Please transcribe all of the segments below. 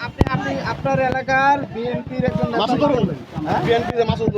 আপনি আপনি আপনার এলাকার বিএনপির একজন বিএনপি মাসুদ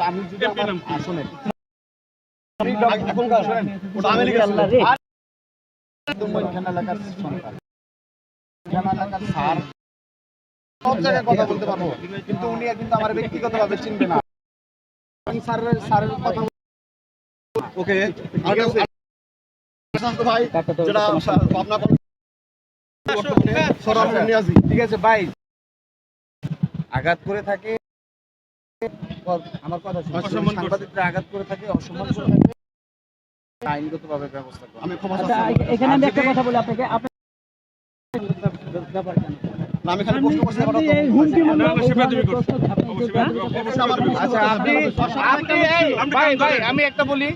আমি যদি ওটা আওয়ামী লীগের ছিল। আর তুমি এখানে এলাকার সন্তান এখানে এলাকার স্যার সব জায়গায় কথা বলতে পারব। কিন্তু উনি কিন্তু আমার ব্যক্তিগতভাবে চিনবে না। স্যারের স্যারের কথা ওকে ভাই যেটা আপনার বর্তমানে সরাসরি নিয়াজি ঠিক আছে ভাই আঘাত করে থাকে। আমার কথা। সাংবাদিকরা আঘাত করে থাকে অসম্মান করে থাকে। আইনগতভাবে ব্যবস্থা করবে আমি ক্ষমা আচ্ছা এখানে আমি একটা কথা বলি আপনাকে আপনি আমি খালি প্রশ্ন করছি আচ্ছা আমি একটা বলি।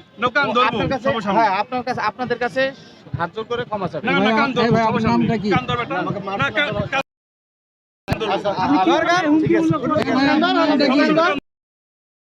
আপনার কাছে হ্যাঁ আপনার কাছে আপনাদের কাছে হাত জোর করে ক্ষমা চাই নামটা কি আমাকে মার আচ্ছা, দরকার ঠিক আছে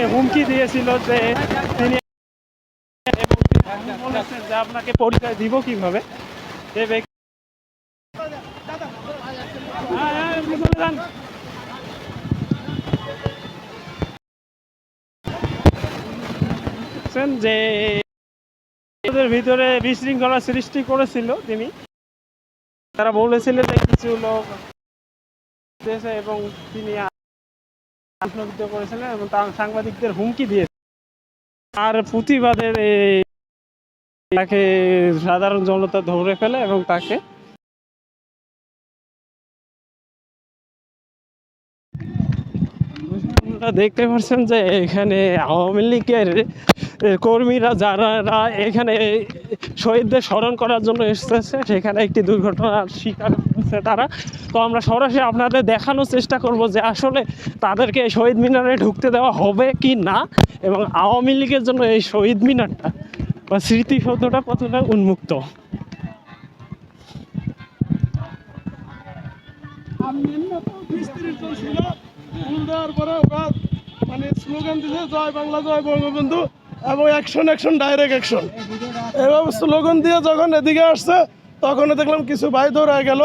তিনি হুমকি দিয়েছিল যে তিনি বলেছেন যে আপনাকে পরিচয় দিব কীভাবে? যে ভিতরে বিশৃঙ্খলা সৃষ্টি করেছিল তিনি। তারা বলেছিলেন কিছু লোক এবং তিনি প্রশ্নবিদ্ধ করেছিলেন এবং সাংবাদিকদের হুমকি দিয়েছে আর প্রতিবাদের তাকে সাধারণ জনতা ধরে ফেলে এবং তাকে আপনারা দেখতে পাচ্ছেন যে এখানে আওয়ামী লীগের কর্মীরা যারা এখানে শহীদদের স্মরণ করার জন্য এসেছে, সেখানে একটি দুর্ঘটনার শিকার হয়েছে তারা। তো আমরা সরাসরি আপনাদের দেখানোর চেষ্টা করব যে আসলে তাদেরকে শহীদ মিনারে ঢুকতে দেওয়া হবে কি না এবং আওয়ামী লীগের জন্য এই শহীদ মিনারটা বা স্মৃতিসৌধটা কতটা উন্মুক্ত? মানে এবং অ্যাকশন অ্যাকশন ডাইরেক্ট অ্যাকশন এভাবে স্লোগান দিয়ে যখন এদিকে আসছে তখন দেখলাম কিছু ভাই দৌড়ায় গেল।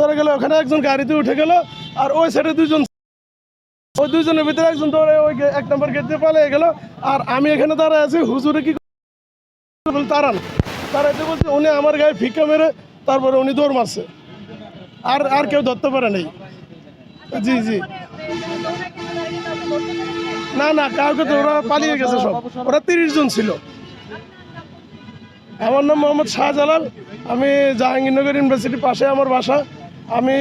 ধরে গেল, ওখানে একজন গাড়িতে উঠে গেল, আর ওই সাইডে দুজন ওই দুজনের ভিতরে একজন দৌড়ে ওই এক নম্বর গেট দিয়ে পালিয়ে গেল, আর আমি এখানে দাঁড়ায় আছি, হুজুরে কি করল? তাড়ান তাড়াইতে বলছে, উনি আমার গায়ে ফিক্কা মেরে তারপরে উনি দৌড় মারছে। আর আর কেউ ধরতে পারে নাই। জি জি। না না, কাউকে তো ওরা পালিয়ে গেছে সব। ওরা তিরিশ জন ছিল। আমার নাম মোহাম্মদ শাহজালাল। আমি জাহাঙ্গীরনগর ইউনিভার্সিটির পাশে আমার বাসা। আমি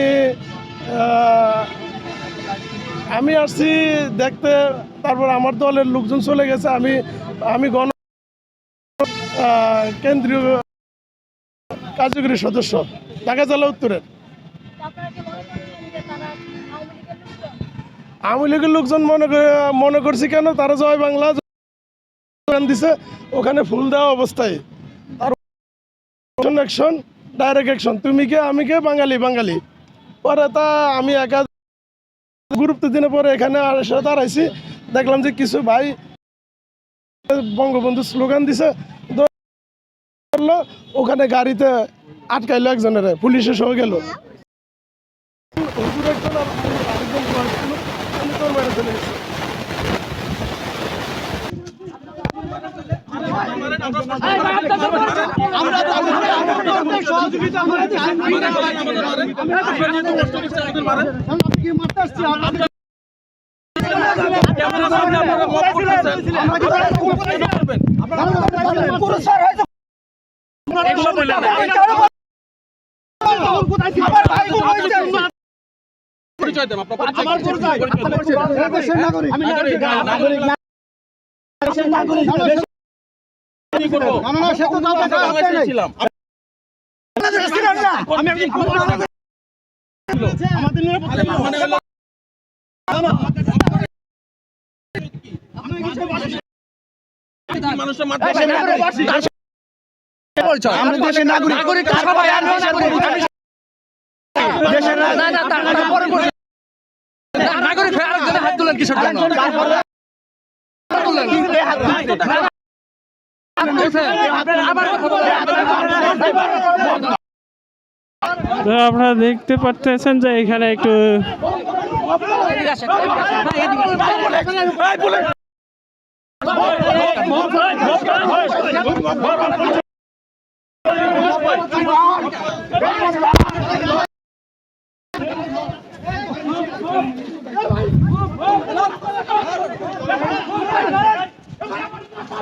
আমি আসছি দেখতে তারপর আমার দলের লোকজন চলে গেছে আমি আমি গণ কেন্দ্রীয় কার্যকরী সদস্য ঢাকা জেলা উত্তরের। আওয়ামী লীগের লোকজন? মনে করে মনে করছি কেন? তারা জয় বাংলা দিছে ওখানে ফুল দেওয়া অবস্থায়। তার অ্যাকশন ডাইরেক্ট একশন তুমি কে, আমি কে? বাঙালি বাঙালি। পরে তা আমি একা গুরুত্ব দিনে পরে এখানে দাঁড়াইছি। দেখলাম যে কিছু ভাই বঙ্গবন্ধু স্লোগান দিছে। ওখানে গাড়িতে আটকাইলো একজনের পুলিশে সহ গেল। আমরা সহযোগিতা আমরা পরিচয় দেন আপনার পরিচয় আমি নাগরিক নাগরিক আমাদের নিরাপত্তা। মানে দেশের নাগরিক। নাগরিক। হয়ে হাত তুলেন কিসের জন্য তো আপনারা দেখতে পারতেছেন যে এখানে একটু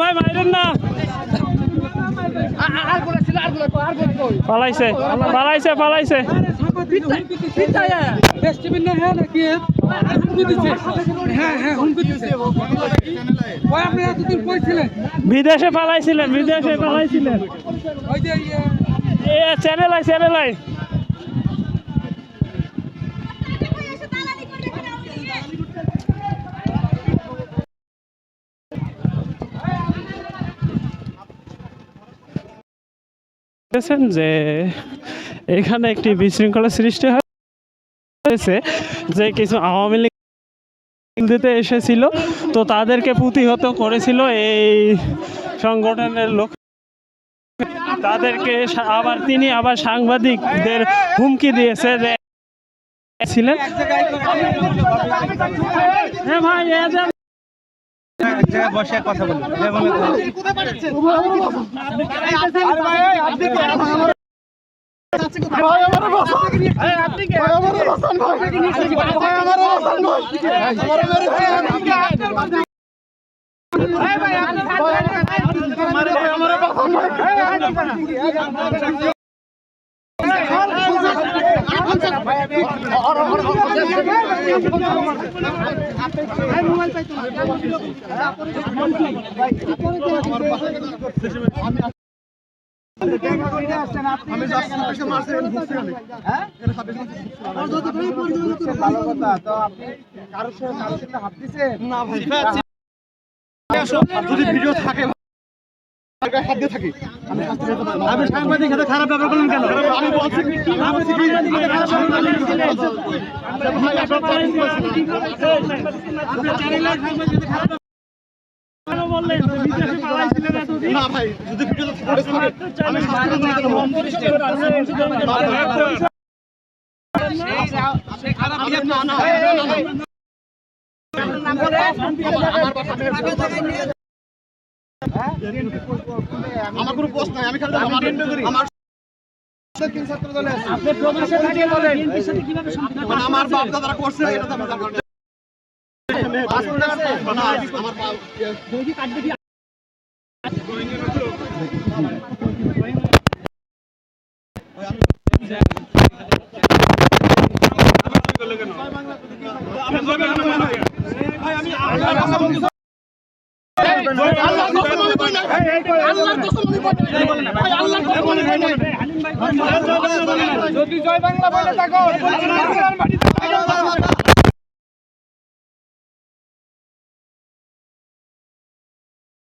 ভাই মাইরেন না। পালাইছে পালাইছে পালাইছে। বিদেশে পালাইছিলেন বিদেশে পালাইছিলেন। Channel I channel I. দেখেছেন যে এখানে একটি বিশৃঙ্খলা সৃষ্টি হয়েছে যে কিছু আওয়ামী লীগ দিতে এসেছিল। তো তাদেরকে প্রতিহত করেছিল এই সংগঠনের লোক। তাদেরকে আবার তিনি আবার সাংবাদিকদের হুমকি দিয়েছে যে ছিলেন। হ্যাঁ ভাই এ যে- ভাই আমার ভালো কথা। তো আপনি কারোর সাথে হাত দিছেন? যদি ভিডিও থাকে হাত দিয়ে থাকি। আমি সাংবাদিক সাথে খারাপ ব্যবহার করলেন কেন? আমি বলছি আমি সাংবাদিক সাথে খারাপ ব্যবহার না ভাই যদি ভিডিও আমি শাস্তি না না। আমার কোনো পোস্ট নাই আমি খালি আমার আমার দক্ষিণ ছাত্র দলে আছে। আমার বাপ দাদারা করছে এটা তো আমি আমার বাপ যদি জয় বাংলা বলে থাকো